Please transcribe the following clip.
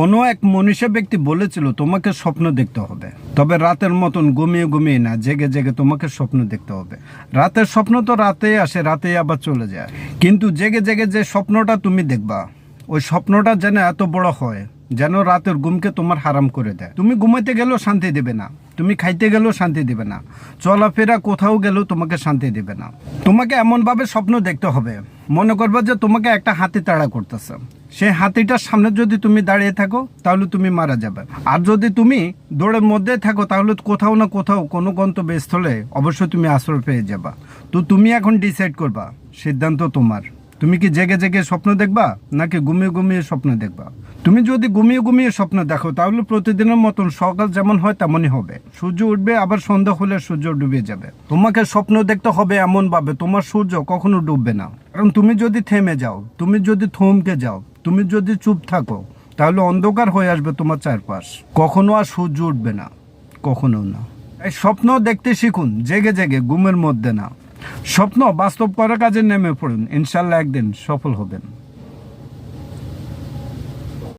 কোনো এক মনীষা ব্যক্তি বলেছিল, তোমাকে স্বপ্ন দেখতে হবে। তবে রাতের মতন ঘুমিয়ে ঘুমিয়ে না, জেগে জেগে তোমাকে স্বপ্ন দেখতে হবে। রাতের স্বপ্ন তো রাতেই আসে, রাতেই আবার চলে যায়। কিন্তু জেগে জেগে যে স্বপ্নটা তুমি দেখবা, ওই স্বপ্নটা যেন এত বড় হয়, যেন রাতের ঘুমকে তোমার হারাম করে দেয়। তুমি ঘুমাইতে গেলেও শান্তি দেবে না। তুমি খাইতে গেলেও শান্তি দেবে না। চলাফেরা কোথাও গেলেও তোমাকে শান্তি দেবে না। তোমাকে এমনভাবে স্বপ্ন দেখতে হবে। মনে করবে যে তোমাকে একটা হাতি তাড়া করতেছে। সেই হাতিটার সামনে যদি তুমি দাঁড়িয়ে থাকো, তাহলে তুমি মারা যাবে। আর যদি তুমি দৌড়ের মধ্যে থাকো, তাহলে কোথাও না কোথাও কোনো গন্তব্যস্থলে অবশ্যই তুমি আশ্রয় পেয়ে যাবা। তো তুমি এখন ডিসাইড করবা, সিদ্ধান্ত তোমার। তুমি কি জেগে জেগে স্বপ্ন দেখবা? নাকি ঘুমিয়ে ঘুমিয়ে স্বপ্ন দেখবা? তুমি যদি ঘুমিয়ে ঘুমিয়ে স্বপ্ন দেখো, তাহলে প্রতিদিনের মতন সকাল যেমন হয় তেমনই হবে। সূর্য উঠবে, আবার সন্ধ্যা হলে সূর্য ডুবে যাবে। তোমাকে স্বপ্ন দেখতে হবে এমন ভাবে তোমার সূর্য কখনো ডুববে না। কারণ তুমি যদি থেমে যাও, তুমি যদি থমকে যাও, তুমি যদি চুপ থাকো, তাহলে অন্ধকার হয়ে আসবে তোমার চারপাশ। কখনো আর সূর্য উঠবে না, কখনো না। এই স্বপ্ন দেখতে শিখুন, জেগে জেগে, ঘুমের মধ্যে না। স্বপ্ন বাস্তব করার কাজে নেমে পড়ুন। ইনশাল্লাহ একদিন সফল হবেন।